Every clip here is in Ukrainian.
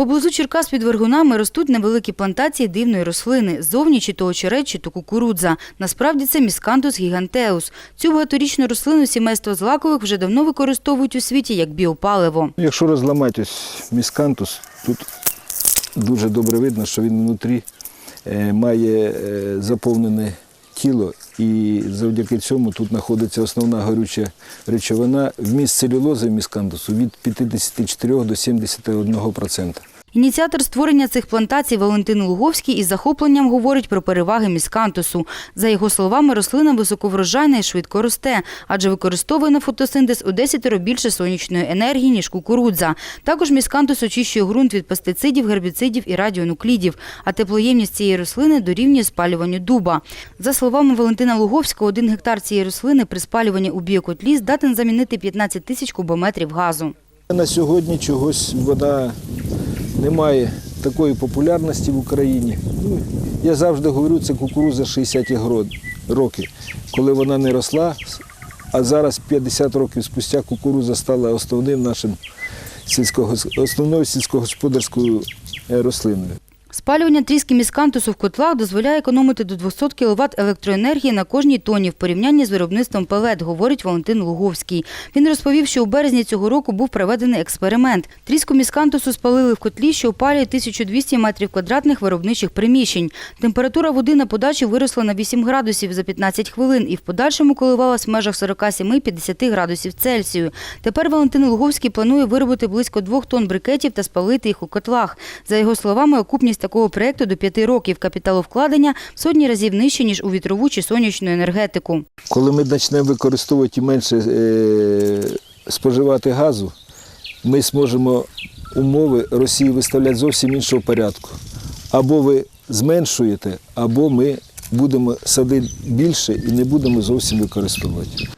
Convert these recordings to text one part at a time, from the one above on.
Поблизу Черкас під Вергунами ростуть невеликі плантації дивної рослини. Зовні чи то очерет, чи то кукурудза. Насправді це міскантус гігантеус. Цю багаторічну рослину сімейство злакових вже давно використовують у світі як біопаливо. Якщо розламати ось міскантус, тут дуже добре видно, що він внутрі е, має е, заповнене тіло, і завдяки цьому тут знаходиться основна горюча речовина. Вміст целюлози міскантусу від 54 до 71%. Ініціатор створення цих плантацій Валентин Луговський із захопленням говорить про переваги міскантусу. За його словами, рослина високоврожайна і швидко росте, адже використовує на фотосинтез у 10 більше сонячної енергії, ніж кукурудза. Також міскантус очищує ґрунт від пестицидів, гербіцидів і радіонуклідів, а теплоємність цієї рослини дорівнює спалюванню дуба. За словами Валентина Луговського, один гектар цієї рослини при спалюванні у біокотлі здатен замінити 15 тисяч кубометрів газу. На сьогодні чогось вода не має такої популярності в Україні. Ну, я завжди говорю, це кукуруза 60-ті гро- роки, коли вона не росла, а зараз 50 років спустя кукуруза стала основним нашим сільськогос- основною сільськогосподарською е, рослиною. Спалювання тріски міскантусу в котлах дозволяє економити до 200 кВт електроенергії на кожній тоні в порівнянні з виробництвом пелет, говорить Валентин Луговський. Він розповів, що у березні цього року був проведений експеримент. Тріску міскантусу спалили в котлі, що опалює 1200 метрів квадратних виробничих приміщень. Температура води на подачі виросла на 8 градусів за 15 хвилин і в подальшому коливалась в межах 47-50 градусів Цельсію. Тепер Валентин Луговський планує виробити близько двох тонн брикетів та спалити їх у котлах. За його словами, окупність такого проєкту до п'яти років капіталовкладення в сотні разів нижче, ніж у вітрову чи сонячну енергетику. Коли ми почнемо використовувати і менше е, споживати газу, ми зможемо умови Росії виставляти зовсім іншого порядку. Або ви зменшуєте, або ми будемо садити більше і не будемо зовсім використовувати.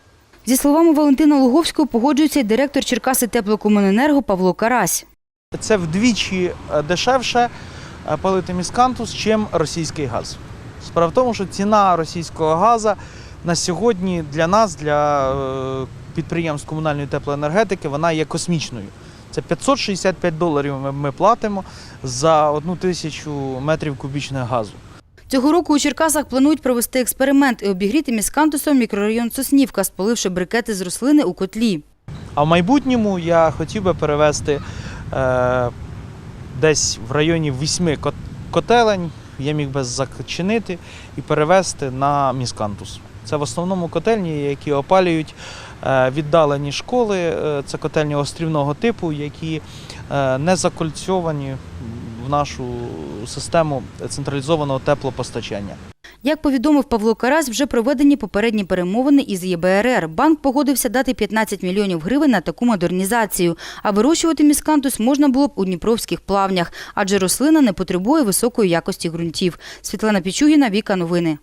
Зі словами Валентина Луговського погоджується й директор Черкаси теплокомуненерго Павло Карась. Це вдвічі е, дешевше палити міскантус, чим російський газ. Справа в тому, що ціна російського газу на сьогодні для нас, для е, підприємств комунальної теплоенергетики, вона є космічною. Це 565 доларів ми- платимо за одну тисячу метрів кубічних газу. Цього року у Черкасах планують провести експеримент і обігріти міскантусом мікрорайон Соснівка, спаливши брикети з рослини у котлі. А в майбутньому я хотів би перевести е, десь в районі восьми кот- котелень, я міг би зачинити і перевести на міскантус. Це в основному котельні, які опалюють е, віддалені школи, е, це котельні острівного типу, які е, не закольцьовані в нашу систему централізованого теплопостачання. Як повідомив Павло Карась, вже проведені попередні перемовини із ЄБРР. Банк погодився дати 15 мільйонів гривень на таку модернізацію. А вирощувати міскантус можна було б у дніпровських плавнях, адже рослина не потребує високої якості ґрунтів. Світлана Пічугіна, Віка Новини.